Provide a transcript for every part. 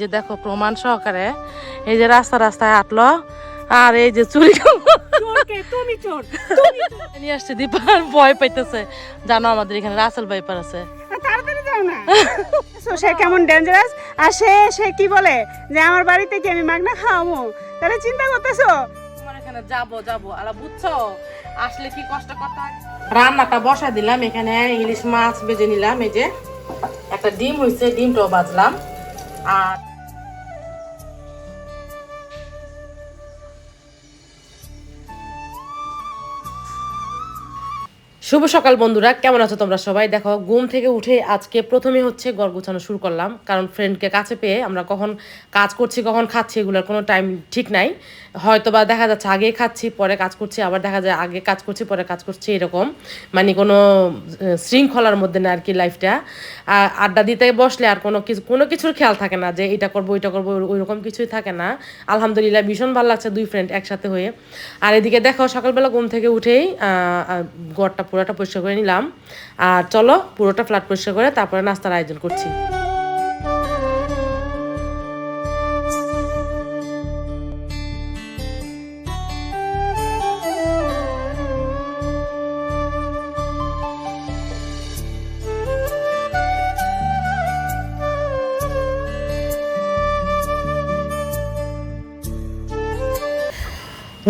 যে দেখো প্রমাণ সহকারে এই যে রাস্তা রাস্তায় হাঁটলো আর এই যে চুরি তুমি চোর নিয়ে আসছে দীপার ভয় পাইতেছে। জানো আমাদের এখানে রাসেল বাইপার আছে। সে কেমন ডেঞ্জারাস আর সে সে কি বলে? যে আমার বাড়িতে কি আমি মাগনা খাওয়াবো তাহলে চিন্তা করতেছো? তোমার এখানে যাব যাব। আলা বুঝছ? আসলে কি কষ্ট কথা? রান্নাটা বসা দিলাম এখানে ইলিশ মাছ বেজে নিলাম এই যে একটা ডিম হইছে ডিমটাও বাজলাম। আর শুভ সকাল বন্ধুরা কেমন আছো তোমরা সবাই? দেখো ঘুম থেকে উঠে আজকে প্রথমে হচ্ছে ঘর গোছানো শুরু করলাম কারণ ফ্রেন্ডকে কাছে পেয়ে আমরা কখন কাজ করছি কখন খাচ্ছি এগুলোর কোনো টাইম ঠিক নাই। হয়তো বা দেখা যাচ্ছে আগে খাচ্ছি পরে কাজ করছি আবার দেখা যায় আগে কাজ করছি পরে কাজ করছি এরকম। মানে কোনো শৃঙ্খলার মধ্যে না আর কি লাইফটা আড্ডা দিতে বসলে আর কোনো কিছু কোনো কিছুর খেয়াল থাকে না যে এটা করব ওইটা করব ওই রকম কিছুই থাকে না। আলহামদুলিল্লাহ ভীষণ ভালো লাগছে দুই ফ্রেন্ড একসাথে হয়ে। আর এদিকে দেখো সকালবেলা ঘুম থেকে উঠেই আহ, ঘরটা পুরোটা পরিষ্কার করে নিলাম। আর চলো পুরোটা ফ্ল্যাট পরিষ্কার করে তারপরে নাস্তার আয়োজন করছি।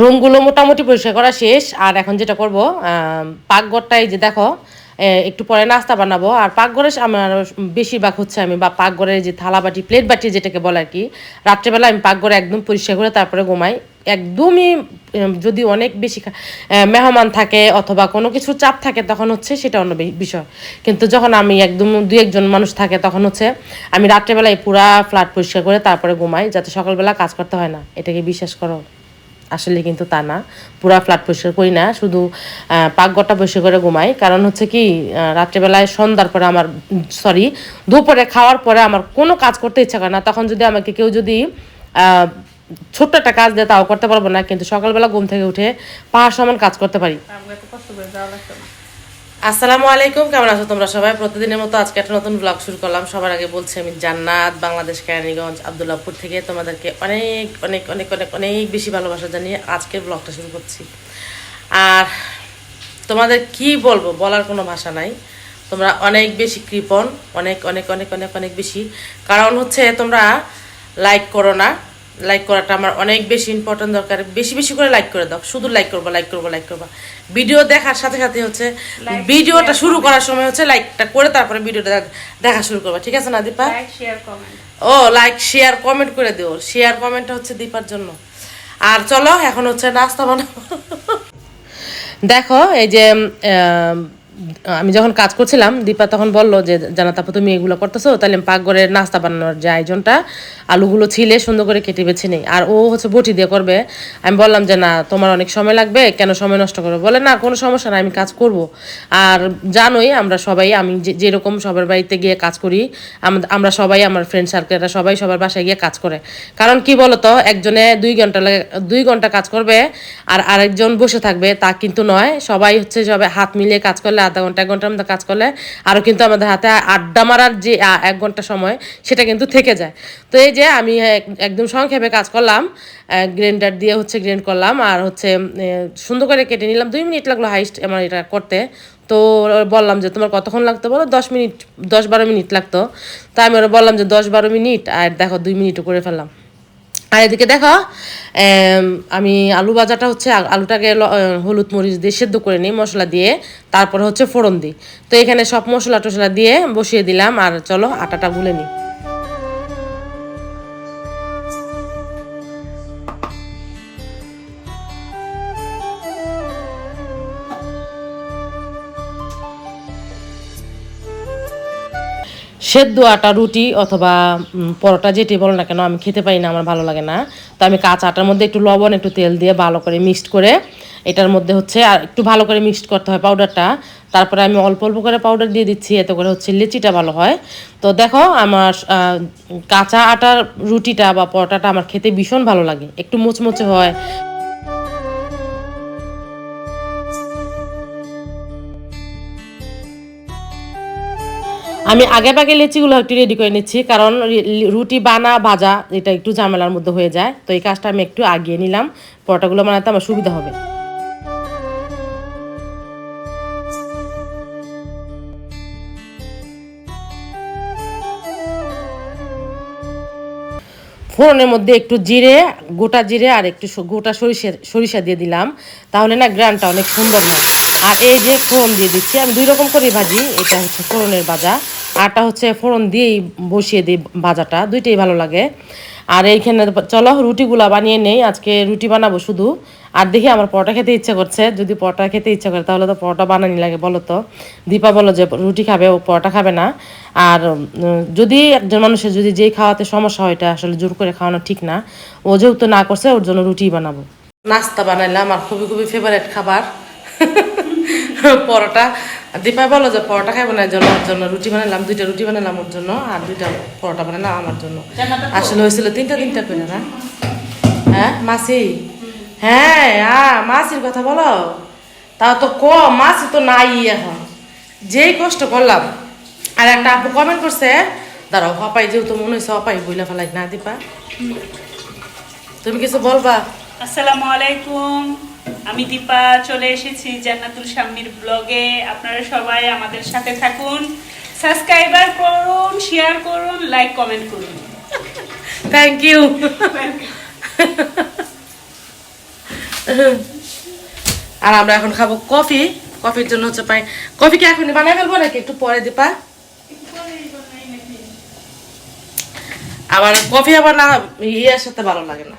রুমগুলো মোটামুটি পরিষ্কার করা শেষ। আর এখন যেটা করব পাকঘরটা এই যে দেখো একটু পরে নাস্তা বানাবো। আর পাকঘরে আমার বেশিরভাগ হচ্ছে আমি বা পাকঘরের যে থালা বাটি প্লেট বাটি যেটাকে বলে আর কি, রাত্রেবেলা আমি পাকঘরে একদম পরিষ্কার করে তারপরে ঘুমাই। একদমই যদি অনেক বেশি মেহমান থাকে অথবা কোনো কিছু চাপ থাকে, তখন হচ্ছে সেটা অন্য বিষয়। কিন্তু যখন আমি একদম দুই একজন মানুষ থাকে, তখন হচ্ছে আমি রাত্রেবেলায় পুরা ফ্ল্যাট পরিষ্কার করে তারপরে ঘুমাই, যাতে সকালবেলা কাজ করতে হয় না। এটাকে বিশ্বাস করো। আসলে কিন্তু তা না। পুরা ফ্ল্যাট পরিষ্কার করি না, শুধু পাক পাকঘরটা পরিষ্কার করে ঘুমাই। কারণ হচ্ছে কি রাত্রেবেলায় সন্ধ্যার পরে আমার সরি দুপুরে খাওয়ার পরে আমার কোনো কাজ করতে ইচ্ছা করে না। তখন যদি আমাকে কেউ যদি ছোট্ট একটা কাজ দেয়, তাও করতে পারব না। কিন্তু সকালবেলা ঘুম থেকে উঠে পাহাড় সমান কাজ করতে পারি। আসসালামু আলাইকুম, কেমন আছো তোমরা সবাই? প্রতিদিনের মতো আজকে একটা নতুন ব্লগ শুরু করলাম। সবার আগে বলছি আমি জান্নাত, বাংলাদেশ, কেরানীগঞ্জ আবদুল্লাপুর থেকে তোমাদেরকে অনেক অনেক অনেক অনেক অনেক বেশি ভালোবাসা জানিয়ে আজকের ব্লগটা শুরু করছি। আর তোমাদের কি বলব, বলার কোনো ভাষা নাই। তোমরা অনেক বেশি কৃপণ, অনেক অনেক অনেক অনেক অনেক বেশি। কারণ হচ্ছে তোমরা লাইক করো না। লাইক করাটা আমার অনেক বেশি ইম্পর্টেন্ট দরকার। বেশি বেশি করে লাইক করে দাও। শুধু লাইক করবা লাইক করবা লাইক করবা। ভিডিও দেখার সাথে সাথে হচ্ছে ভিডিওটা শুরু করার সময় হচ্ছে লাইকটা করে তারপরে ভিডিওটা দেখা শুরু করবা। ঠিক আছে না দীপা? ও লাইক শেয়ার কমেন্ট করে দিও। শেয়ার কমেন্টটা হচ্ছে দীপার জন্য। আর চলো এখন হচ্ছে নাস্তা বানাবো। দেখো এই যে আমি যখন কাজ করছিলাম, দীপা তখন বলল যে জানা তারপর তুমি এগুলো করতেছো, তাহলে পাকঘরের নাস্তা বানানোর যে আয়োজনটা, আলুগুলো ছিলে, সুন্দর করে কেটে বেছে নেই। আর ও হচ্ছে বটি দিয়ে করবে। আমি বললাম যে, না, তোমার অনেক সময় লাগবে, কেন সময় নষ্ট করবে বলে, না, কোনো সমস্যা না আমি কাজ করব। আর জানোই আমরা সবাই, আমি যে- যেরকম সবার বাড়িতে গিয়ে কাজ করি আমরা সবাই, আমার ফ্রেন্ড সার্কেলরা সবাই সবার বাসায় গিয়ে কাজ করে। কারণ কি বলতো, একজনে দুই ঘণ্টা লাগে, দুই ঘণ্টা কাজ করবে, আর আরেকজন বসে থাকবে, তা কিন্তু নয়, সবাই হচ্ছে সবাই হাত মিলিয়ে কাজ করলে আধা ঘণ্টা, এক ঘণ্টার মধ্যে কাজ করলে আরও কিন্তু আমাদের হাতে আড্ডা মারার যে এক ঘণ্টা সময়, সেটা কিন্তু থেকে যায়। তো এই যে আমি এক- একদম সংক্ষেপে কাজ করলাম গ্রেন্ডার দিয়ে হচ্ছে গ্রেন্ড করলাম, আর হচ্ছে সুন্দর করে কেটে নিলাম। দুই মিনিট লাগল হাইস্ট আমার এটা করতে। তো বললাম যে, তোমার কতক্ষণ লাগতো বলো? দশ মিনিট, দশ বারো মিনিট লাগতো। তাই আমি ওরা বললাম যে, দশ বারো মিনিট, আর দেখো দুই মিনিটও করে ফেললাম। আর এদিকে দেখো আমি আলু ভাজাটা হচ্ছে আলুটাকে হলুদ মরিচ দিয়ে সেদ্ধ করে নিই মশলা দিয়ে, তারপরে হচ্ছে ফোড়ন দিই। তো এখানে সব মশলা টশলা দিয়ে বসিয়ে দিলাম, আর চলো আটাটা গুলে নিই। সেদ্ধ আটা, রুটি অথবা পরোটা যেটি বলো না কেন, আমি খেতে পারি না, আমার ভালো লাগে না। তো আমি কাঁচা আটার মধ্যে একটু লবণ, একটু তেল দিয়ে ভালো করে মিক্সড করে, এটার মধ্যে হচ্ছে আর একটু ভালো করে মিক্সড করতে হয় পাউডারটা। তারপরে আমি অল্প অল্প করে পাউডার দিয়ে দিচ্ছি, এতে করে হচ্ছে লিচিটা ভালো হয়। তো দেখো, আমার কাঁচা আটার রুটিটা বা পরোটাটা আমার খেতে ভীষণ ভালো লাগে, একটু মুচমুচে হয়। আমি আগে পাগে লেচিগুলো একটু রেডি করে নিচ্ছি, কারণ রুটি বানা, ভাজা, এটা একটু ঝামেলার মধ্যে হয়ে যায়। তো এই কাজটা আমি একটু আগিয়ে নিলাম, পরোটাগুলো বানাতে আমার সুবিধা হবে। ফোড়নের মধ্যে একটু জিরে, গোটা জিরে আর একটু গোটা সরিষা সরিষা দিয়ে দিলাম। তাহলে না গ্রানটা অনেক সুন্দর হয়। আর এই যে ফোড়ন দিয়ে দিচ্ছি, আমি দুই রকম করে ভাজি। এটা হচ্ছে ফোড়নের ভাজা। আটা হচ্ছে ফোড়ন দিয়েই বসিয়ে দিই ভাজাটা। দুইটাই ভালো লাগে। আর এইখানে চলো, রুটিগুলা বানিয়ে নেই, আজকে রুটি বানাবো শুধু। আর দেখি আমার পরোটা খেতে ইচ্ছা করছে, যদি পরোটা খেতে ইচ্ছা করে তাহলে তো পরোটা বানানি লাগে, বলো তো। দীপা বলো যে রুটি খাবে, ও পরোটা খাবে না। আর যদি একজন মানুষের যদি যেই খাওয়াতে সমস্যা হয়, এটা আসলে জোর করে খাওয়ানো ঠিক না। ও যেহেতু না করছে, ওর জন্য রুটি বানাবো। নাস্তা বানাইলাম আর খুবই খুবই ফেভারেট খাবার। পরোটা। দীপা বলো যে পরোটা না এর জন্য ওর জন্য রুটি বানালাম দুইটা রুটি বানালাম ওর জন্য আর দুইটা পরোটা বানালাম আমার জন্য। আসলে হয়েছিল তিনটা তিনটা করে না? হ্যাঁ মাসি? হ্যাঁ হ্যাঁ মাসির কথা বলো। তাও তো কম মাসি তো নাই এখন। যেই কষ্ট করলাম। আর একটা আপু কমেন্ট করছে দাঁড়াও হপাই যেহেতু মনে হয়েছে হপাই বইলা ফেলাই না দীপা? তুমি কিছু বলবা? আসসালামু আলাইকুম। আমি দীপা চলে এসেছি জান্নাতুল শাম্মীর ব্লগে। আপনারা সবাই আমাদের সাথে থাকুন, সাবস্ক্রাইবার করুন, শেয়ার করুন, লাইক, কমেন্ট করুন। থ্যাংক ইউ আর আমরা এখন খাব কফি। কফির জন্য হচ্ছে পাই কফি কি এখনই বানাই ফেলব নাকি একটু পরে, দিপা? আবার কফি আবার না ইয়ের সাথে ভালো লাগে না।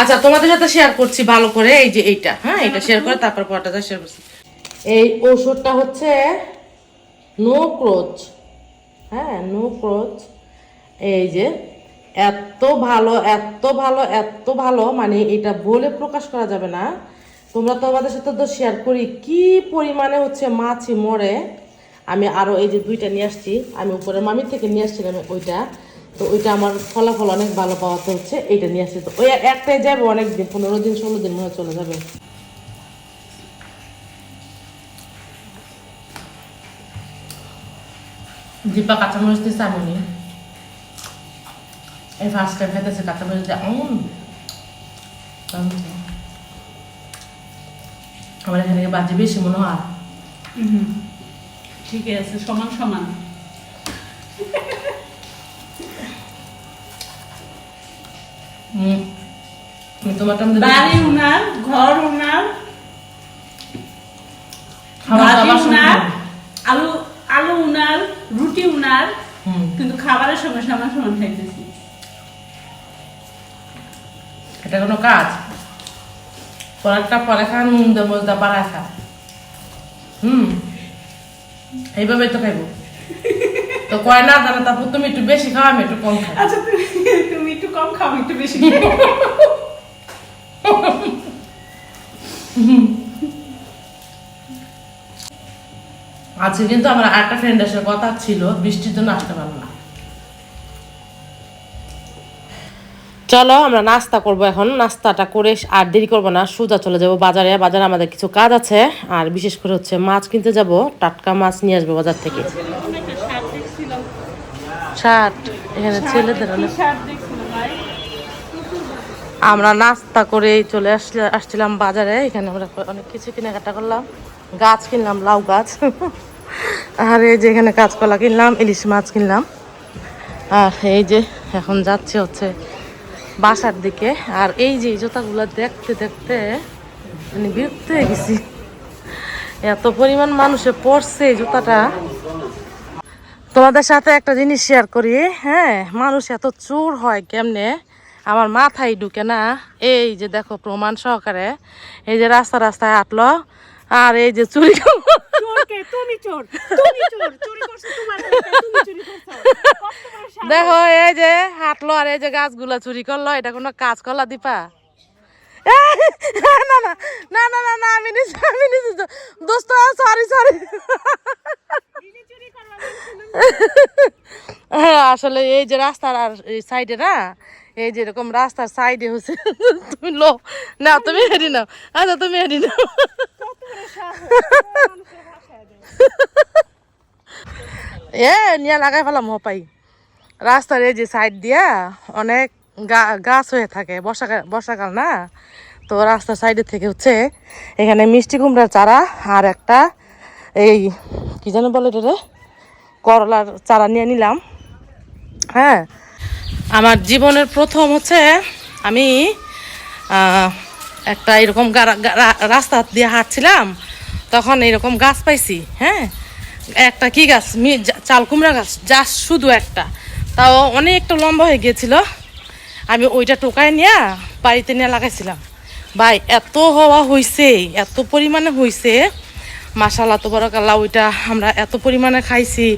আচ্ছা তোমাদের সাথে শেয়ার করছি ভালো করে, এই যে এইটা। হ্যাঁ এটা শেয়ার করে, তারপর পরটা শেয়ার করছি। এই ওষুধটা হচ্ছে নো ক্রোচ হ্যাঁ নো ক্রোচ এই যে এত ভালো এত ভালো এত ভালো মানে এটা বলে প্রকাশ করা যাবে না। তোমরা তো আমাদের সাথে তো শেয়ার করি, কি পরিমাণে হচ্ছে মাছি মরে। আমি আরও এই যে দুইটা নিয়ে আসছি, আমি উপরে মামির থেকে নিয়ে আসছিলাম ওইটা। তো ওইটা আমার ফলাফল অনেক ভালো পাওয়াতে হচ্ছে এইটা নিয়ে আসছি। তো ওই একটাই যাবে অনেক দিন পনেরো দিন ষোলো দিন মনে চলে যাবে। দীপা কাঁচামরিচ দিচ্ছে আমি নি। এই ফার্স্ট টাইম খাইতেছে কাঁচামরিচ দিয়ে আমার এখানে বাজি বেশি মনে হয়? ঠিকই আছে সমান সমান। তোমারটা বাড়ি উনার ঘর উনার উনার আলু আলু উনার রুটি উনার কিন্তু খাবারের সঙ্গে সমান সমান খাইতেছি। এটা কোনো কাজ? পরেরটা পরে খান মুন্দা মজদা পাড়ায় খা হুম। এইভাবেই তো খাইবো। তো কয় না জানো তারপর তুমি একটু বেশি খাও আমি একটু কম খাই। আচ্ছা তুমি একটু কম খাও একটু বেশি। আজকে কিন্তু আমার আরেকটা ফ্রেন্ডের সাথে কথা ছিল বৃষ্টির জন্য আসতে পারব না। চলো আমরা নাস্তা করব এখন। নাস্তাটা করে আর দেরি করব না সোজা চলে যাব বাজারে। বাজারে আমাদের কিছু কাজ আছে আর বিশেষ করে হচ্ছে মাছ কিনতে যাব টাটকা মাছ নিয়ে আসব বাজার থেকে। শার্ট এখানে ছেলেদের অনেক। আমরা নাস্তা করে চলে আসলে আসছিলাম বাজারে এখানে আমরা অনেক কিছু কেনাকাটা করলাম। গাছ কিনলাম লাউ গাছ। আর এই যে এখানে কাঁচকলা কিনলাম ইলিশ মাছ কিনলাম। আর এই যে এখন যাচ্ছে হচ্ছে বাসার দিকে। আর এই যে জুতাগুলো দেখতে দেখতে মানে বিরক্ত হয়ে গেছি। এত পরিমাণ মানুষে পড়ছে জুতাটা। তোমাদের সাথে একটা জিনিস শেয়ার করি হ্যাঁ? মানুষ এত চোর হয় কেমনে? আমার মাথায় ঢুকে না। এই যে দেখো প্রমাণ সহকারে এই যে রাস্তা রাস্তায় হাঁটলো আর এই যে চুরি। দেখো এই যে হাঁটলো আর এই যে গাছগুলা চুরি করল এটা কোনো কাজ করলা দীপা? না না না না না না, আমি নিছি আমি নিছি দোস্ত সরি সরি নিজে হ্যাঁ আসলে এই যে রাস্তার আর সাইডে না, এই যে এরকম রাস্তার সাইডে হচ্ছে, তুমি লো না, তুমি হেরি নাও। আচ্ছা তুমি হেরি নাও। এ, নিয়ে লাগাই ফেলাম, হপাই। রাস্তার এই যে সাইড দিয়া অনেক গাছ হয়ে থাকে। বর্ষাকাল বর্ষাকাল না? তো রাস্তার সাইডে থেকে হচ্ছে এখানে মিষ্টি কুমড়ার চারা আর একটা এই, কি যেন বলে রে? করলার চারা নিয়ে নিলাম। হ্যাঁ আমার জীবনের প্রথম হচ্ছে আমি একটা এরকম রাস্তা দিয়ে হাঁটছিলাম, তখন এরকম গাছ পাইছি হ্যাঁ? একটা কি গাছ? চাল কুমড়া গাছ যা শুধু একটা। তাও অনেকটা লম্বা হয়ে গিয়েছিল। আমি ওইটা টোকায় নিয়ে বাড়িতে নিয়ে লাগাইছিলাম। ভাই, এত হওয়া হইছে, এত পরিমাণে হয়েছে মাসাল্লাহ তো বড় কাল্লা ওইটা আমরা এত পরিমাণে খাইছি,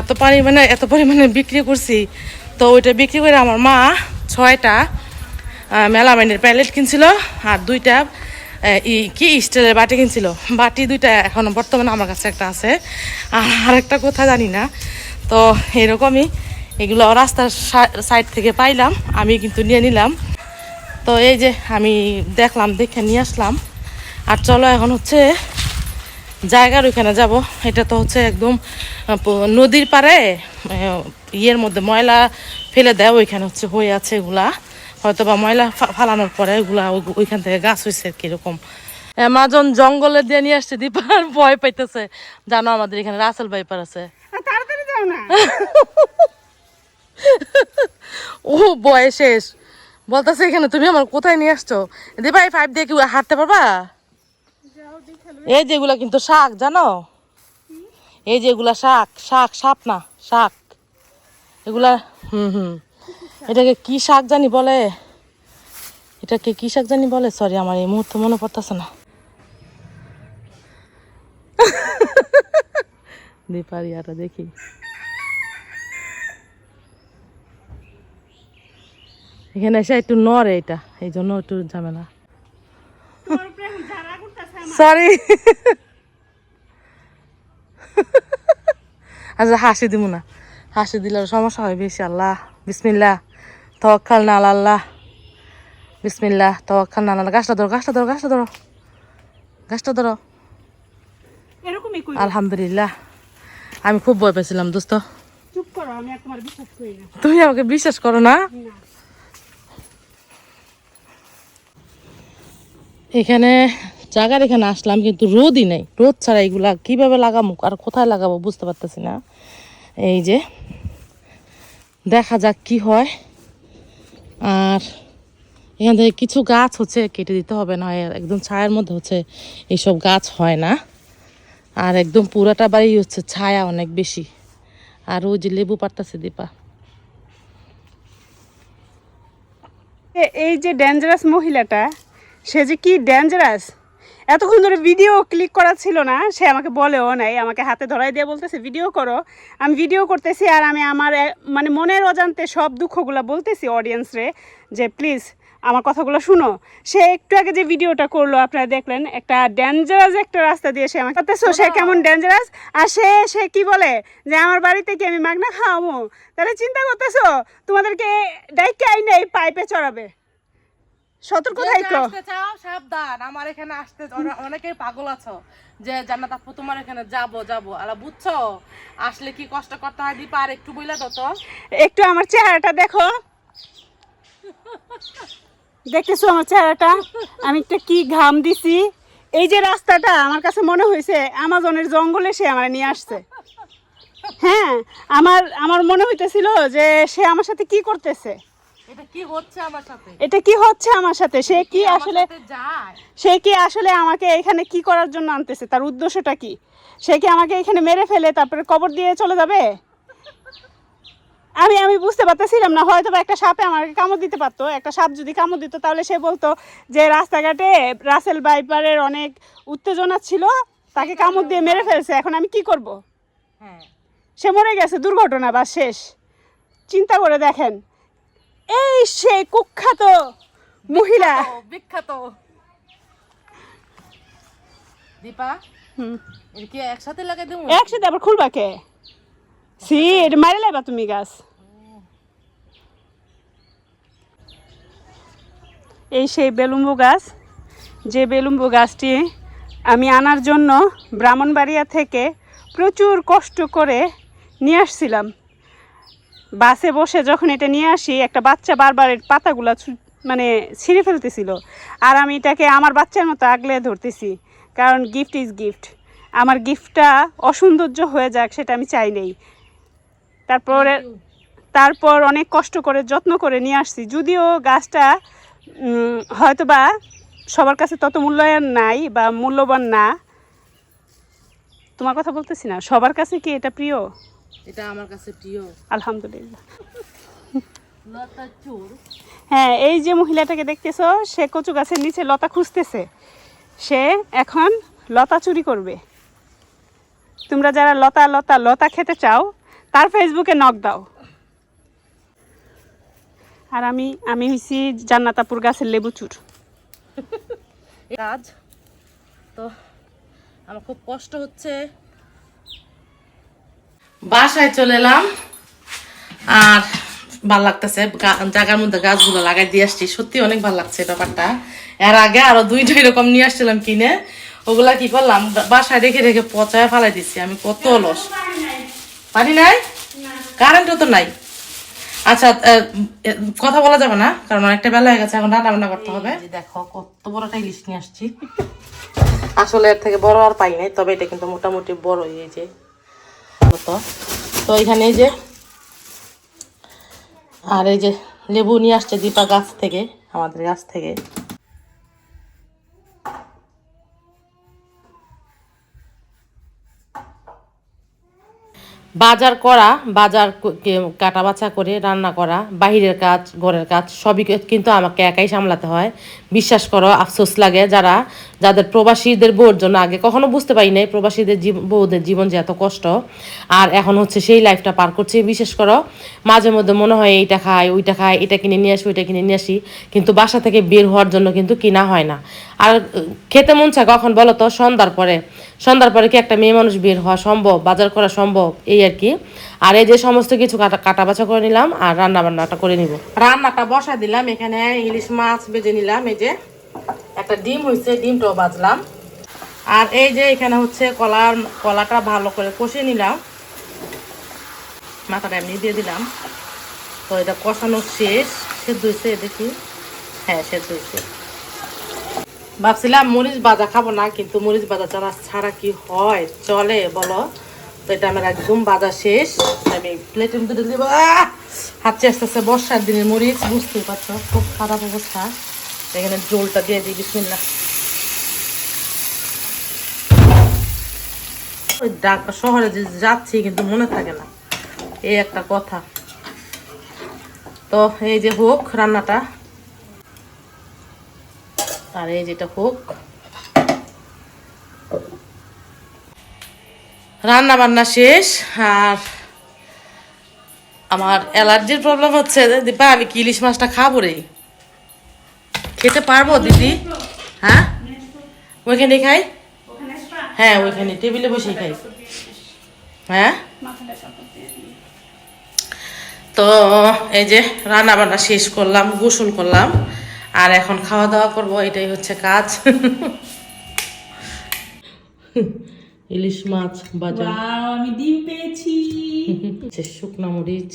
এত পরিমাণে এত পরিমাণে বিক্রি করছি। তো ওইটা বিক্রি করে আমার মা ছয়টা মেলামাইনের প্যালেট কিনছিল আর দুইটা ই কি স্টিলের বাটি কিনছিল। বাটি দুইটা এখন বর্তমানে আমার কাছে একটা আছে। আর আরেকটা কোথায় জানি না। তো এরকমই এগুলো রাস্তার সাইড থেকে পাইলাম আমি কিন্তু নিয়ে নিলাম। তো এই যে আমি দেখলাম দেখে নিয়ে আসলাম। আর চলো এখন হচ্ছে জায়গার ওইখানে যাব। এটা তো হচ্ছে একদম নদীর আহ, ইয়ের মধ্যে ময়লা ফেলে দেয় ওইখানে হচ্ছে হয়ে আছে এগুলা। হয়তো বা ময়লা ফালানোর পরে এগুলা ওইখান থেকে গাছ হয়েছে আর কি অ্যামাজন জঙ্গলে দিয়ে নিয়ে আসছে দীপার ভয় পাইতেছে। জানো আমাদের এখানে রাসেল বাইপার আছে। তাড়াতাড়ি যাও না। ও বয়স শেষ। বলতেছে এখানে, তুমি আমার কোথায় নিয়ে আসছো? এই পাইপ দিয়ে কি হাঁটতে পারবা? এই যেগুলা কিন্তু শাক, জানো? এই যেগুলা শাক শাক, সাপ না, শাক। এগুলা, হুম হুম। এটাকে কি শাক জানি বলে? এটাকে কি শাক জানি বলে? সরি আমার এই মুহূর্তে মনে পড়তেছে না। দীপারিয়াটা দেখি। এখানে এসে একটু নড়ে এটা এই জন্য একটু ঝামেলা। সরি আচ্ছা হাসি দিব না। হাসি দিলে সমস্যা হয় বেশি আল্লাহ বিসমিল্লা তওয়াক্কাল না আলা আল্লাহ। বিসমিল্লা তওয়াক্কাল না আলা আল্লাহ। গাছটা ধরো গাছটা ধরো গাছটা ধরো। গাছটা ধরো। আলহামদুলিল্লাহ। আমি খুব ভয় পেয়েছিলাম দোস্ত। চুপ করো আমি তোমার বিশ্বাস করি না। তুমি আমাকে বিশ্বাস করো না। এখানে জায়গার এখানে আসলাম, কিন্তু রোদই নেই। রোদ ছাড়া এগুলা কীভাবে লাগাবো আর কোথায় লাগাবো বুঝতে পারতেছি না। এই যে, দেখা যাক কি হয়। আর এখান থেকে কিছু গাছ হচ্ছে, কেটে দিতে হবে, না একদম ছায়ার মধ্যে হচ্ছে এইসব গাছ হয় না। আর একদম পুরাটা বাড়ি হচ্ছে ছায়া অনেক বেশি। আর ওই যে লেবু পারতাছে দীপা। এই যে ডেঞ্জারাস মহিলাটা সে যে কি ডেঞ্জারাস এতক্ষণ ধরে ভিডিও ক্লিক করা ছিল না সে আমাকে বলেও নাই আমাকে হাতে ধরাই দিয়ে বলতেছে ভিডিও করো। আমি ভিডিও করতেছি আর আমি আমার মানে মনের অজান্তে সব দুঃখগুলো বলতেছি অডিয়েন্সরে যে প্লিজ আমার কথাগুলো শুনো। সে একটু আগে যে ভিডিওটা করল আপনারা দেখলেন একটা ডেঞ্জারাস একটা রাস্তা দিয়ে সে আমাকে করতেছো সে কেমন ডেঞ্জারাস আর সে সে কি বলে? যে আমার বাড়িতে কি আমি মাগনা খাওয়াবো তাহলে চিন্তা করতেছো তোমাদেরকে ডাইকে আইনে এই পাইপে চড়াবে। সতর্ক চাও সাবধান। আমার এখানে আসতে অনেকেই পাগল আছো যে জান্নাত আপু তোমার এখানে যাব যাব। আলা বুঝছ? আসলে কি কষ্ট করতে হয়? দীপা আর একটু বইলা তো। একটু আমার চেহারাটা দেখো। দেখতেছো আমার চেহারাটা? আমি একটা কি ঘাম দিছি? এই যে রাস্তাটা আমার কাছে মনে হয়েছে আমাজনের জঙ্গলে সে আমার নিয়ে আসছে। হ্যাঁ আমার আমার মনে হইতেছিল যে সে আমার সাথে কি করতেছে? এটা কি হচ্ছে আমার সাথে? সে কি আসলে সে কি আসলে আমাকে এখানে কি করার জন্য আনতেছে? তার উদ্দেশ্যটা কি? সে কি আমাকে এখানে মেরে ফেলে তারপরে কবর দিয়ে চলে যাবে? আমি আমি বুঝতে পারতেছিলাম না হয়তো বা একটা সাপে আমাকে কামড় দিতে পারতো। একটা সাপ যদি কামড় দিত তাহলে সে বলতো যে রাস্তাঘাটে রাসেল বাইপারের অনেক উত্তেজনা ছিল তাকে কামড় দিয়ে মেরে ফেলছে এখন আমি কি করব। হ্যাঁ। সে মরে গেছে দুর্ঘটনা বা শেষ। চিন্তা করে দেখেন। এই সে কুখ্যাত মহিলা। বিখ্যাত দীপা হুম। এটা কি একসাথে লাগাই দেবো? একসাথে আবার খুলবা কে? সি এটা মারে লাইবা তুমি গাছ। এই সেই বেলুম্বু গাছ যে বেলুম্বু গাছটি আমি আনার জন্য ব্রাহ্মণবাড়িয়া থেকে প্রচুর কষ্ট করে নিয়ে আসছিলাম। বাসে বসে যখন এটা নিয়ে আসি একটা বাচ্চা বারবার এর পাতাগুলো মানে ছিঁড়ে ফেলতেছিল। আর আমি এটাকে আমার বাচ্চার মতো আগলে ধরতেছি কারণ গিফট ইজ গিফট আমার গিফটটা অসৌন্দর্য হয়ে যাক সেটা আমি চাই নেই। তারপরে তারপর অনেক কষ্ট করে যত্ন করে নিয়ে আসছি। যদিও গাছটা হয়তোবা সবার কাছে তত মূল্যায়ন নাই বা মূল্যবান না। তোমার কথা বলতেছি না। সবার কাছে কি এটা প্রিয়? এটা আমার কাছে প্রিয়। আলহামদুলিল্লাহ। হ্যাঁ এই যে মহিলাটাকে দেখতেছো সে কচু গাছের নিচে লতা খুঁজতেছে। সে এখন লতা চুরি করবে। তোমরা যারা লতা লতা লতা খেতে চাও তার ফেসবুকে নক দাও। আর আমি আমি হইছি জান্নাতাপুর গাছের লেবু চুর। কাজ তো আমার খুব কষ্ট হচ্ছে। বাসায় চলে এলাম। আর ভালো লাগতেছে জায়গার মধ্যে গাছগুলো লাগাই দিয়ে আসছি। সত্যি অনেক ভালো লাগছে ব্যাপারটা। এর আগে আরও দুইটা এরকম নিয়ে আসছিলাম কিনে। ওগুলা কি করলাম? বাসায় রেখে রেখে পচায় ফালাই দিচ্ছি আমি কত অলস। পানি নাই? কারেন্টও তো নাই। আচ্ছা কথা বলা যাবে না কারণ অনেকটা বেলা হয়ে গেছে এখন রান্না বান্না করতে হবে। দেখো কত বড় একটা ইলিশ নিয়ে আসছি। আসলে এর থেকে বড় আর পাই নাই তবে এটা কিন্তু মোটামুটি বড় এই যে তো তো এখানে যে, আর এই যে লেবু নিয়ে আসছে দীপা গাছ থেকে, আমাদের গাছ থেকে। বাজার করা, বাজার কাটা বাছা করে, রান্না করা, বাহিরের কাজ, ঘরের কাজ, সবই কিন্তু আমাকে একাই সামলাতে হয়। বিশ্বাস করো, আফসোস লাগে যারা, যাদের প্রবাসীদের বউর জন্য আগে কখনো বুঝতে পারি নাই প্রবাসীদের বউদের জীবন যে এত কষ্ট। আর এখন হচ্ছে সেই লাইফটা পার করছে। বিশেষ করো, মাঝে মধ্যে মনে হয় এইটা খাই, ওইটা খাই, এটা কিনে নিয়ে আসি, ওইটা কিনে নিয়ে আসি। কিন্তু বাসা থেকে বের হওয়ার জন্য কিন্তু কিনা হয় না। আর খেতে মন চায় কখন বলো তো? সন্ধ্যার পরে। সন্ধ্যার পরে কি একটা মেয়ে মানুষ বের হওয়া সম্ভব? বাজার করা সম্ভব? এই আর কি। আর এই যে সমস্ত কিছু কাটা কাটা বাছা করে নিলাম আর রান্না বান্নাটা করে নিব। রান্নাটা বসা দিলাম, এখানে ইলিশ মাছ ভেজে নিলাম, এই যে একটা ডিম হয়েছে ডিমটাও বাজলাম আর এই যে এখানে হচ্ছে কলার, কলাটা ভালো করে কষিয়ে নিলাম। মাথাটা এমনি দিয়ে দিলাম। তো এটা কষানো শেষ। সেদ্ধ হয়েছে দেখি। হ্যাঁ সেদ্ধ হয়েছে ভাবছিলাম মরিচ বাজা খাব না, কিন্তু মরিচ বাজা ছাড়া ছাড়া কি হয়? চলে, বলো। তো এটা আমার একদম ভাজা শেষ। আমি প্লেটের মধ্যে দেবো! হাঁচি আসতে আসতে বর্ষার দিনের মরিচ, বুঝতেই পারছ, খুব খারাপ অবস্থা। এখানে জোলটা দিয়ে দিই বিসমিল্লা ঢাকা শহরে যে যাচ্ছি কিন্তু মনে থাকে না, এই একটা কথা। তো এই যে হোক রান্নাটা, আর এই যেটা হোক রান্না বান্না শেষ, আর আমার অ্যালার্জির প্রবলেম হচ্ছে দীপা, আমি কি ইলিশ মাছটা খাব রে? খেতে পারব, দিদি? হ্যাঁ? ওইখানে খাই? হ্যাঁ ওইখানে, টেবিলে বসেই খাই। হ্যাঁ? তো এই যে রান্না বান্না শেষ করলাম, গোসল করলাম, আর এখন খাওয়া দাওয়া করব, এটাই হচ্ছে কাজ। ইলিশ মাছ ভাজা আমি ডিম পেয়েছি। শুকনা মরিচ।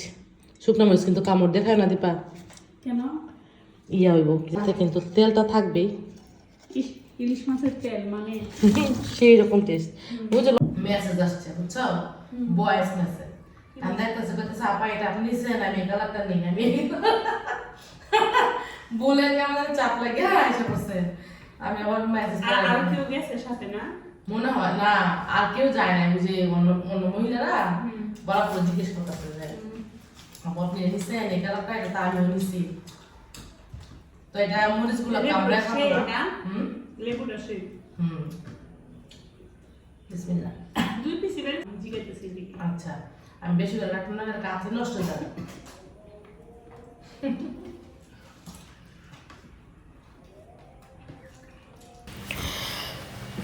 শুকনা মরিচ কিন্তু কামড় দেখায় না দীপা। কেন? ইয়া হইব। এতে কিন্তু তেলটা থাকবেই। ইলিশ মাছের তেল মানে। সেই রকম টেস্ট বুঝলো? মেসেজ আসছে বুঝছ? ভয়েস মেসেজ আমি দেখতেছি আপা এটা আপনি নিছেন? আমি কালারটা নিই আমি বলে আমাদের চাপ লাগে হ্যাঁ এসে আমি আবার মেসেজ আর আর কেউ গেছে সাথে না? মনে হয় না আর কেউ যায় না অন্য অন্য মহিলারা বরাবর করে জিজ্ঞেস আপনি নিছেন এই কালারটা এটা তো আমিও নিছি। তো এটা মরিচগুলো কামড়ে খাব না? হুম? লেবুটা সেই। হুম। বিসমিল্লাহ। দুই পিস জিগাইতেছি আচ্ছা আমি বেশি রাখব না কাছে নষ্ট হয়ে যাবে।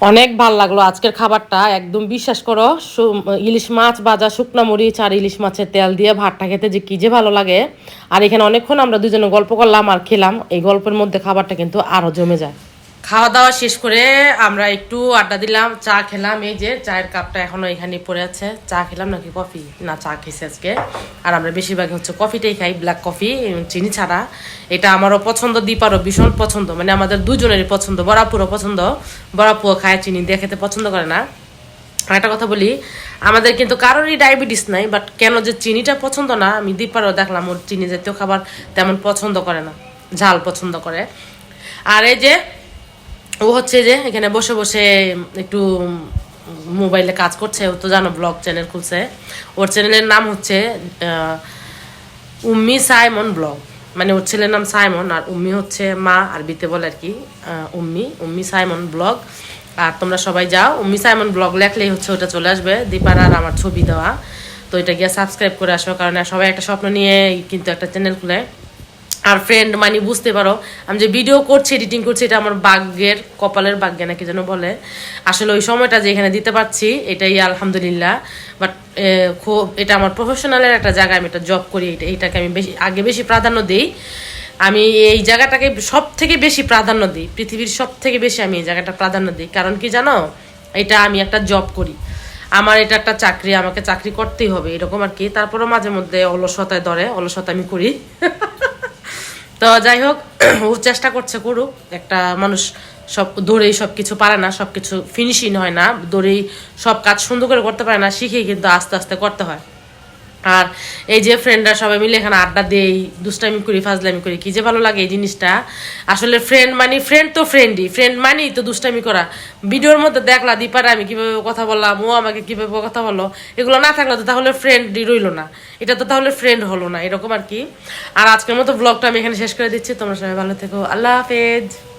অনেক ভালো লাগল। আজকের খাবারটা একদম বিশ্বাস করো ইলিশ মাছ ভাজা, শুকনা মরিচ আর ইলিশ মাছের তেল দিয়ে ভাতটা খেতে যে কি যে ভালো লাগে। আর এখানে অনেকক্ষণ আমরা দুজনে গল্প করলাম আর খেলাম। এই গল্পের মধ্যে খাবারটা কিন্তু আরও জমে যায়। খাওয়া দাওয়া শেষ করে আমরা একটু আড্ডা দিলাম, চা খেলাম। এই যে চায়ের কাপটা এখনও এখানে পড়ে আছে। চা খেলাম নাকি কফি? না, চা খেয়েছি আজকে। আর আমরা বেশিরভাগ হচ্ছে কফিটাই খাই ব্ল্যাক কফি চিনি ছাড়া। এটা আমারও পছন্দ, দীপারও ভীষণ পছন্দ। মানে আমাদের দুজনেরই পছন্দ বরাপুরও পছন্দ। বরাপুরও খায়, চিনি দিয়ে খেতে পছন্দ করে না। একটা কথা বলি, আমাদের কিন্তু কারোরই ডায়াবেটিস নাই, বাট কেন যে চিনিটা পছন্দ না, আমি দীপারও দেখলাম, ওর চিনি জাতীয় খাবার তেমন পছন্দ করে না, ঝাল পছন্দ করে। আর এই যে ও হচ্ছে যে এখানে বসে বসে একটু মোবাইলে কাজ করছে, ও তো জানো ব্লগ চ্যানেল খুলছে। ওর চ্যানেলের নাম হচ্ছে উম্মি সাইমন ব্লগ। মানে ওর ছেলের নাম সাইমন, আর উম্মি হচ্ছে মা আরবিতে বলে আর কি উম্মি উম্মি সাইমন ব্লগ। আর তোমরা সবাই যাও, উম্মি সাইমন ব্লগ লেখলেই হচ্ছে ওটা চলে আসবে, দীপার আর আমার ছবি দেওয়া। তো এটা গিয়ে সাবস্ক্রাইব করে আসো, কারণ সবাই একটা স্বপ্ন নিয়ে কিন্তু একটা চ্যানেল খুলে। আর ফ্রেন্ড মানে বুঝতে পারো, আমি যে ভিডিও করছি এডিটিং করছি, এটা আমার ভাগ্যের, কপালের ভাগ্যে নাকি যেন বলে। আসলে ওই সময়টা যে এখানে দিতে পারছি, এটাই আলহামদুলিল্লাহ। বাট খুব, এটা আমার প্রফেশনালের একটা জায়গা আমি এটা জব করি, এটা, এটাকে আমি বেশি, আগে বেশি প্রাধান্য দিই। আমি এই জায়গাটাকে সব থেকে বেশি প্রাধান্য দিই, পৃথিবীর সব থেকে বেশি আমি এই জায়গাটা প্রাধান্য দিই। কারণ কি জানো? এটা আমি একটা জব করি। আমার এটা একটা চাকরি, আমাকে চাকরি করতেই হবে, এরকম আর কি। তারপরও মাঝে মধ্যে অলসতায় ধরে, অলসতা আমি করি। তো যাই হোক, ও চেষ্টা করছে করুক। একটা মানুষ সব দৌড়েই সব কিছু পারে না সব কিছু ফিনিশিং হয় না দৌড়েই সব কাজ সুন্দর করে করতে পারে না, শিখেই কিন্তু আস্তে আস্তে করতে হয়। আর এই যে ফ্রেন্ডরা সবাই মিলে এখানে আড্ডা দেই, দুষ্টামি করি, ফাজলামি করি, কি যে ভালো লাগে এই জিনিসটা। আসলে ফ্রেন্ড মানে ফ্রেন্ড তো ফ্রেন্ডই ফ্রেন্ড মানেই তো দুষ্টামি করা। ভিডিওর মধ্যে দেখলা, দীপারে আমি কীভাবে কথা বললাম, ও আমাকে কীভাবে কথা বলল, এগুলো না থাকলে তো তাহলে ফ্রেন্ডই রইল না। এটা তো তাহলে ফ্রেন্ড হলো না, এরকম আর কি। আর আজকের মতো ব্লগটা আমি এখানে শেষ করে দিচ্ছি, তোমরা সবাই ভালো থেকো, আল্লাহ হাফেজ।